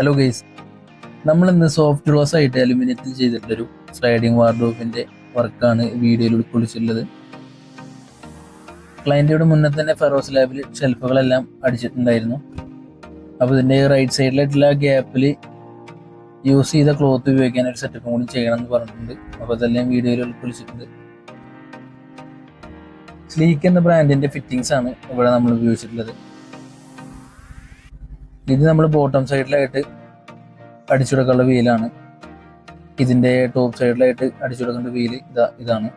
Hello guys നമ്മൾ ഇന്ന് soft close ആയിട്ട് അലുമിനിയത്തിൽ ചെയ്തിട്ടുള്ളൊരു സ്ലൈഡിംഗ് വാർഡ്രോബിന്റെ വർക്കാണ് വീഡിയോയിൽ ഉൾക്കൊള്ളിച്ചിട്ടുള്ളത്. ക്ലയന്റിയുടെ മുന്നേ തന്നെ ഫെറോസ് ലാബിൽ ഷെൽഫുകളെല്ലാം അടിച്ചിട്ടുണ്ടായിരുന്നു. അപ്പോൾ ഇതിന്റെ റൈറ്റ് സൈഡിലായിട്ടുള്ള ഗ്യാപ്പിൽ യൂസ് ചെയ്ത ക്ലോത്ത് ഉപയോഗിക്കാൻ ഒരു സെറ്റപ്പ് കൂടി ചെയ്യണം എന്ന് പറഞ്ഞിട്ടുണ്ട്. അപ്പോൾ അതെല്ലാം വീഡിയോയിൽ ഉൾക്കൊള്ളിച്ചിട്ടുണ്ട്. സ്ലീക്ക് എന്ന ബ്രാൻഡിന്റെ ഫിറ്റിംഗ്സ് ആണ് ഇവിടെ നമ്മൾ ഉപയോഗിച്ചിട്ടുള്ളത്. ഇത് നമ്മൾ ബോട്ടം സൈഡിലായിട്ട് അടിച്ചു കൊടുക്കാനുള്ള വീലാണ് ഇതിന്റെ ടോപ്പ് സൈഡിലായിട്ട് അടിച്ചു കൊടുക്കേണ്ട വീൽ ഇതാ ഇതാണ്.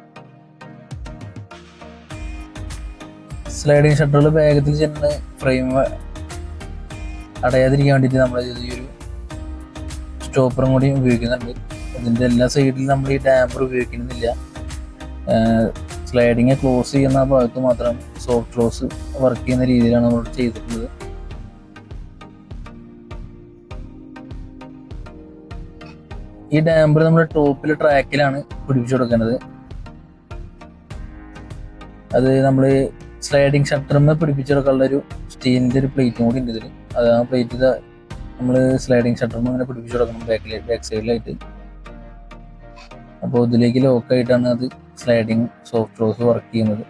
സ്ലൈഡിങ് ഷട്ടറുകൾ വേഗത്തിൽ ചെന്ന് ഫ്രെയിം അടയാതിരിക്കാൻ വേണ്ടിയിട്ട് നമ്മൾ ഈ സ്റ്റോപ്പറും കൂടി ഉപയോഗിക്കുന്നുണ്ട്. ഇതിന്റെ എല്ലാ സൈഡിലും നമ്മൾ ഈ ഡാമ്പർ ഉപയോഗിക്കുന്നില്ല. സ്ലൈഡിങ് ക്ലോസ് ചെയ്യുന്ന ഭാഗത്ത് മാത്രം സോഫ്റ്റ് ക്ലോസ് വർക്ക് ചെയ്യുന്ന രീതിയിലാണ് നമ്മൾ ചെയ്തിട്ടുള്ളത്. ഈ ഡാമ്പർ നമ്മുടെ ടോപ്പിൽ ട്രാക്കിലാണ് പിടിപ്പിച്ചു കൊടുക്കുന്നത്. അത് നമ്മൾ സ്ലൈഡിങ് ഷട്ടറിന് പിടിപ്പിച്ചു കൊടുക്കാനുള്ള ഒരു സ്റ്റീലിന്റെ ഒരു പ്ലേറ്റും കൂടി ഉണ്ട് ഇതിൽ അത് ആ പ്ലേറ്റ് നമ്മൾ സ്ലൈഡിങ് ഷട്ടറിന് അങ്ങനെ പിടിപ്പിച്ചു കൊടുക്കണം ബാക്കിൽ ബാക്ക് സൈഡിലായിട്ട് അപ്പോൾ ഇതിലേക്ക് ലോക്കായിട്ടാണ് അത് സ്ലൈഡിങ് സോഫ്റ്റ് റോസ് വർക്ക് ചെയ്യുന്നത്.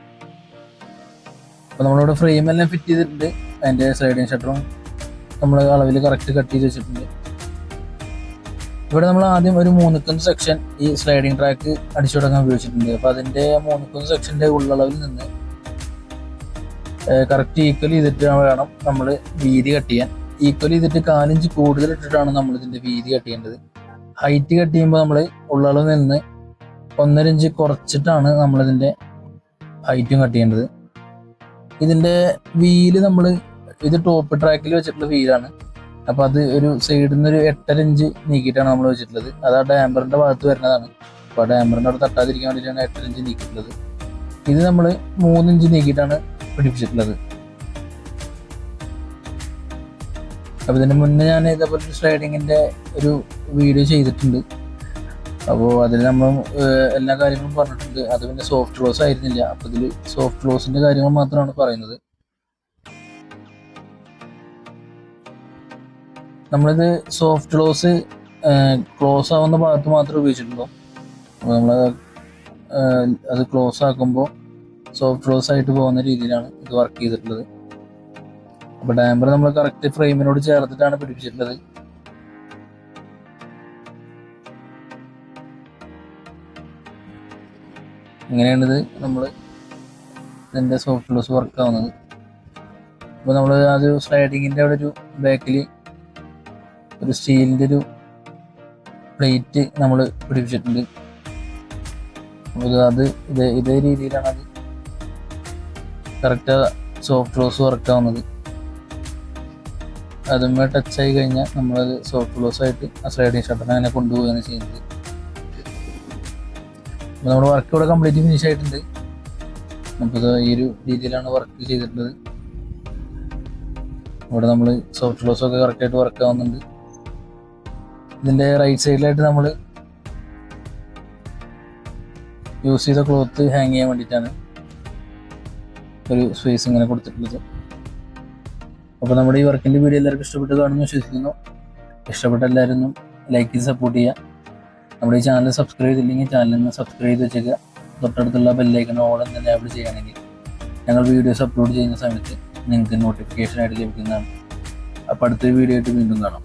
അപ്പോൾ നമ്മളിവിടെ ഫ്രെയിം എല്ലാം ഫിറ്റ് ചെയ്തിട്ടുണ്ട്. അതിന്റെ സ്ലൈഡിങ് ഷട്ടറും നമ്മൾ അളവിൽ കറക്റ്റ് കട്ട് ചെയ്ത് വെച്ചിട്ടുണ്ട്. ഇവിടെ നമ്മൾ ആദ്യം ഒരു മൂന്നുക്കുന്ന് സെക്ഷൻ ഈ സ്ലൈഡിംഗ് ട്രാക്ക് അടിച്ചു തുടങ്ങാൻ ഉപയോഗിച്ചിട്ടുണ്ട്. അപ്പോൾ അതിന്റെ മൂന്നുക്കുന്ന് സെക്ഷന്റെ ഉള്ളളവിൽ നിന്ന് കറക്റ്റ് ഈക്വൽ ചെയ്തിട്ട് വേണം നമ്മൾ വീതി കട്ട് ചെയ്യാൻ. ഈക്വൽ ചെയ്തിട്ട് കാലിഞ്ച് കൂടുതൽ ഇട്ടിട്ടാണ് നമ്മൾ ഇതിന്റെ വീതി കട്ട് ചെയ്യേണ്ടത്. ഹൈറ്റ് കട്ട് ചെയ്യുമ്പോൾ നമ്മൾ ഉള്ളളവിൽ നിന്ന് ഒന്നര ഇഞ്ച് കുറച്ചിട്ടാണ് നമ്മളിതിന്റെ ഹൈറ്റും കട്ട് ചെയ്യേണ്ടത്. ഇതിന്റെ വീൽ നമ്മൾ ഇത് ടോപ്പ് ട്രാക്കിൽ വെച്ചിട്ടുള്ള വീലാണ് അപ്പോൾ അത് ഒരു സൈഡിൽ നിന്ന് ഒരു എട്ടര ഇഞ്ച് നീക്കിയിട്ടാണ് നമ്മൾ വെച്ചിട്ടുള്ളത്. അത് ആ ഡാമ്പറിന്റെ ഭാഗത്ത് വരുന്നതാണ്. അപ്പോൾ ആ ഡാമ്പറിന്റെ അവിടെ തട്ടാതിരിക്കാൻ വേണ്ടിയിട്ടാണ് എട്ടര ഇഞ്ച് നീക്കിയിട്ടുള്ളത്. ഇത് നമ്മൾ മൂന്നിഞ്ച് നീക്കിയിട്ടാണ് പിടിപ്പിച്ചിട്ടുള്ളത്. അപ്പോൾ ഇതിന് മുന്നേ ഞാൻ ഇതേപോലെ ഒരു സ്ലൈഡിങ്ങിന്റെ ഒരു വീഡിയോ ചെയ്തിട്ടുണ്ട്. അപ്പോൾ അതിൽ നമ്മൾ എല്ലാ കാര്യങ്ങളും പറഞ്ഞിട്ടുണ്ട്. അത് പിന്നെ സോഫ്റ്റ് ക്ലോസ് ആയിരുന്നില്ല. അപ്പോൾ ഇതിൽ സോഫ്റ്റ് ക്ലോസിന്റെ കാര്യങ്ങൾ മാത്രമാണ് പറയുന്നത്. നമ്മളിത് സോഫ്റ്റ് ക്ലോസ് ക്ലോസ് ആവുന്ന ഭാഗത്ത് മാത്രമേ ഉപയോഗിച്ചിട്ടുള്ളൂ. നമ്മൾ അത് ക്ലോസ് ആക്കുമ്പോൾ സോഫ്റ്റ് ക്ലോസ് ആയിട്ട് പോകുന്ന രീതിയിലാണ് ഇത് വർക്ക് ചെയ്തിട്ടുള്ളത്. അപ്പോൾ ഡാമ്പർ നമ്മൾ കറക്റ്റ് ഫ്രെയിമിനോട് ചേർത്തിട്ടാണ് പിടിപ്പിച്ചിട്ടുള്ളത്. ഇങ്ങനെയാണിത് നമ്മൾ ഇതിന്റെ സോഫ്റ്റ് ക്ലോസ് വർക്ക് ആവുന്നത്. അപ്പോൾ നമ്മൾ അത് സ്ലൈഡിങ്ങിന്റെ അവിടെ ഒരു ബാക്കിൽ ഒരു സ്റ്റീലിന്റെ ഒരു പ്ലേറ്റ് നമ്മൾ പിടിപ്പിച്ചിട്ടുണ്ട്. അത് ഇത് ഇതേ രീതിയിലാണ് അത് കറക്റ്റ് സോഫ്റ്റ് ക്ലോസ് വർക്ക് ആവുന്നത്. അതുമ്മേ ടച്ച് ആയി കഴിഞ്ഞാൽ നമ്മളത് സോഫ്റ്റ് ക്ലോസ് ആയിട്ട് ആ സ്ലൈഡിങ് ഷട്ടർ അങ്ങനെ കൊണ്ടുപോവുകയാണ് ചെയ്യുന്നത്. അപ്പോൾ നമ്മുടെ വർക്ക് ഇവിടെ കംപ്ലീറ്റ് ഫിനിഷ് ആയിട്ടുണ്ട്. നമുക്കത് ഈ ഒരു രീതിയിലാണ് വർക്ക് ചെയ്തിട്ടുള്ളത്. ഇവിടെ നമ്മൾ സോഫ്റ്റ് ക്ലോസ് ഒക്കെ കറക്റ്റായിട്ട് വർക്ക് ആവുന്നുണ്ട്. ഇതിന്റെ റൈറ്റ് സൈഡിലായിട്ട് നമ്മൾ യൂസ് ചെയ്ത ക്ലോത്ത് ഹാങ് ചെയ്യാൻ വേണ്ടിയിട്ടാണ് ഒരു സ്പേസ് ഇങ്ങനെ കൊടുത്തിട്ടുള്ളത്. അപ്പോൾ നമ്മുടെ ഈ വർക്കിന്റെ വീഡിയോ എല്ലാവർക്കും ഇഷ്ടപ്പെട്ട് കാണുമെന്ന് വിശ്വസിക്കുന്നു. ഇഷ്ടപ്പെട്ട എല്ലാവരും ലൈക്ക് ചെയ്ത് സപ്പോർട്ട് ചെയ്യുക. നമ്മുടെ ഈ ചാനൽ സബ്സ്ക്രൈബ് ചെയ്തില്ലെങ്കിൽ ഒന്ന് സബ്സ്ക്രൈബ് ചെയ്ത് വെച്ചേക്കുക. തൊട്ടടുത്തുള്ള ബെല്ലൈക്കൺ ഓൾ എന്ന് അപ്ലോഡ് ചെയ്യുകയാണെങ്കിൽ ഞങ്ങൾ വീഡിയോസ് അപ്ലോഡ് ചെയ്യുന്ന സമയത്ത് നിങ്ങൾക്ക് നോട്ടിഫിക്കേഷൻ ആയിട്ട് ലഭിക്കുന്നതാണ്. അപ്പോൾ അടുത്തൊരു വീഡിയോ ആയിട്ട് വീണ്ടും കാണാം.